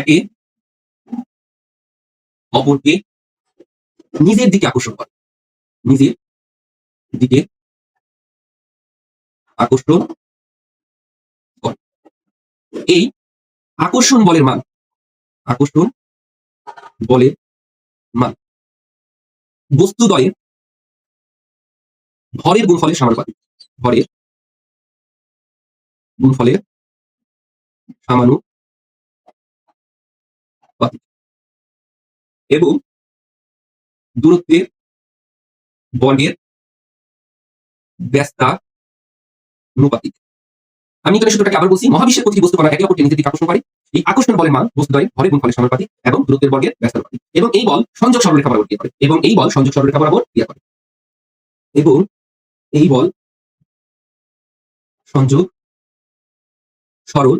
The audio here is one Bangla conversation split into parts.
একে অপরকে নিজের দিকে আকর্ষণ করে। নিজের দিকে আকর্ষণ করে। এই আকর্ষণ বলের মান, আকর্ষণ বলের মান বস্তুদ্বয়ের ভরের গুণফলের সমানুপাতিক। ভরের গুণফলের সমানুপাতিক। এবং দূরত্বের বর্গের ব্যস্তা অনুপাতিক। আমি এখানে সূত্রটাকে আবার বলছি, মহাবিশ্বের প্রতিটি বস্তু কণা একে অপরকে নিজের দিকে আকর্ষণ করে। এই আকর্ষণ বলের মান বস্তুদ্বয়ের ভরের গুণফলের সমানুপাতিক এবং দূরত্বের বর্গের ব্যস্তানুপাতিক এবং এই বল সংযোগ সরলরেখা বরাবর ক্রিয়া করে। এবং এই বল সংযোগ সরলরেখা বরাবর ক্রিয়া করে। এবং এই বল সংযোগ সরল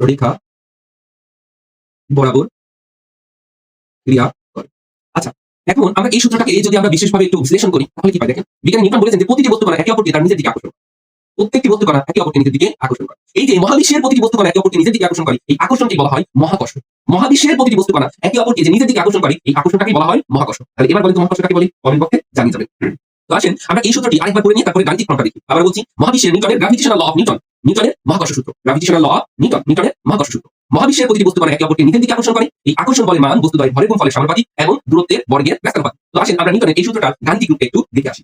রেখা বরাবর ক্রিয়া করে। আচ্ছা এখন আমরা এই সূত্রটাকে যদি আমরা বিশেষভাবে একটু বিশ্লেষণ করি, তাহলে কি পাই দেখেন? বিজ্ঞানী নিউটন বলেছেন যে প্রতিটি বস্তু একে অপরকে তার নিজের দিকে আকর্ষণ করে। প্রত্যেকটি বস্তু কণা একে অপরকে নিজের দিকে আকর্ষণ করে। এই যে মহাবিশ্বের প্রতিটি বস্তু কণা একে অপরকে নিজের দিকে আকর্ষণ করে, এই আকর্ষণকে বলা হয় মহাকর্ষ মহাবিশ্বের প্রতিটি বস্তু কণা একে অপরকে যে নিজের দিকে আকর্ষণ করে, এই আকর্ষণটাকে বলা হয় মহাকর্ষ তাহলে এবার বলেন মহাকর্ষটাকে বলি কমেন্ট বক্সে জানিয়ে যাবেন। তো আসেন, আমরা এই সূত্রটি আরেকবার করে নিয়ে তারপরে গাণিতিক ফর্মটা দেখি। আবার বলছি, মহাবিশ্বের নিউটনের গ্র্যাভিটেশনাল ল অফ নিউটন নিউটনের মহাকর্ষ সূত্র। গ্র্যাভিটেশনাল ল অফ নিউটন নিউটনের মহাকর্ষ সূত্র। মহাবিশ্বের প্রতিটি বস্তু মানে একে অপরকে নিজের দিকে আকর্ষণ করে, এই আকর্ষণ বলের মান বস্তু দ্বয় ভরের গুণফলের সমানুপাতিক এবং দূরত্বের বর্গের ব্যস্তানুপাতিক তো আসেন আমরা নিউটনের এই সূত্রটা গাণিতিক রূপে একটু দেখে আসি।